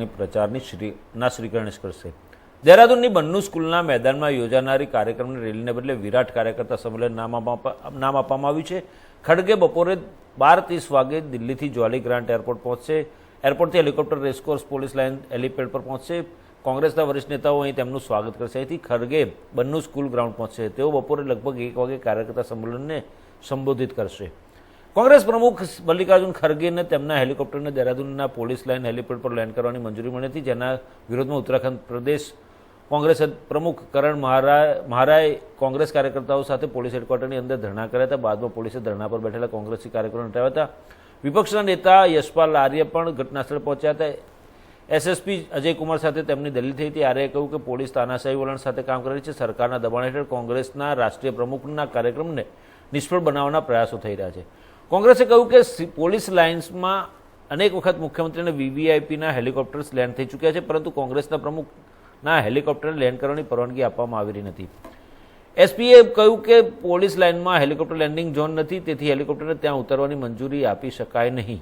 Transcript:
હેલિકોપ્ટરની પ્રચારની શ્રી ના શ્રીકરણેશ કરશે. દહેરાદૂનની બન્નુ સ્કૂલના મેદાનમાં યોજાનારી કાર્યક્રમની રેલીને બદલે વિરાટ કાર્યકર્તા સંમેલન નામ નામ આપવામાં આવ્યું છે. ખડગે બપોરે બાર ત્રીસ વાગે દિલ્હીથી જ્વાલી ગ્રાન્ટ એરપોર્ટ પહોંચશે. એરપોર્ટથી helicopter racecourse police line helipad પર પહોંચશે. કોંગ્રેસના વરિષ્ઠ નેતાઓ અહીં તેમનું સ્વાગત કરશે. અહીંથી ખડગે બન્નુ સ્કૂલ ગ્રાઉન્ડ પહોંચશે. તેઓ બપોરે લગભગ એક વાગે કાર્યકર્તા સંમેલનને સંબોધિત કરશે. કોંગ્રેસ પ્રમુખ મલ્લિકાર્જુન ખરગેને તેમના હેલિકોપ્ટરને દહેરાદૂનના પોલીસ લાઇન હેલિપેડ પર લેન્ડ કરવાની મંજૂરી મળી હતી, જેના વિરોધમાં ઉત્તરાખંડ પ્રદેશ કોંગ્રેસ પ્રમુખ કરણ મહારા, મહારાએ કોંગ્રેસ કાર્યકર્તાઓ સાથે પોલીસ હેડક્વાર્ટરની અંદર ધરણા કર્યા હતા. બાદમાં પોલીસે ધરણા પર બેઠેલા કોંગ્રેસી કાર્યકરોને હટાવ્યા હતા. વિપક્ષના નેતા યશપાલ આર્ય પણ ઘટનાસ્થળે પહોંચ્યા હતા. એસએસપી અજય કુમાર સાથે તેમની દલીલ થઈ હતી. આર્યએ કહ્યું કે પોલીસ તાનાશાહી વલણ સાથે કામ કરે છે. સરકારના દબાણ હેઠળ કોંગ્રેસના રાષ્ટ્રીય પ્રમુખના કાર્યક્રમને નિષ્ફળ બનાવવાના પ્રયાસો થઈ રહ્યા છે. કોંગ્રેસે કહ્યું કે પોલીસ લાઇન્સમાં અનેક વખત મુખ્યમંત્રીને વીવીઆઈપીના હેલિકોપ્ટર્સ લેન્ડ થઈ ચૂક્યા છે, પરંતુ કોંગ્રેસના પ્રમુખના હેલિકોપ્ટર લેન્ડ કરવાની પરવાનગી આપવામાં આવી રહી નથી. એસપીએ કહ્યું કે પોલીસ લાઇનમાં હેલિકોપ્ટર લેન્ડિંગ ઝોન નથી, તેથી હેલિકોપ્ટરને ત્યાં ઉતરવાની મંજૂરી આપી શકાય નહીં.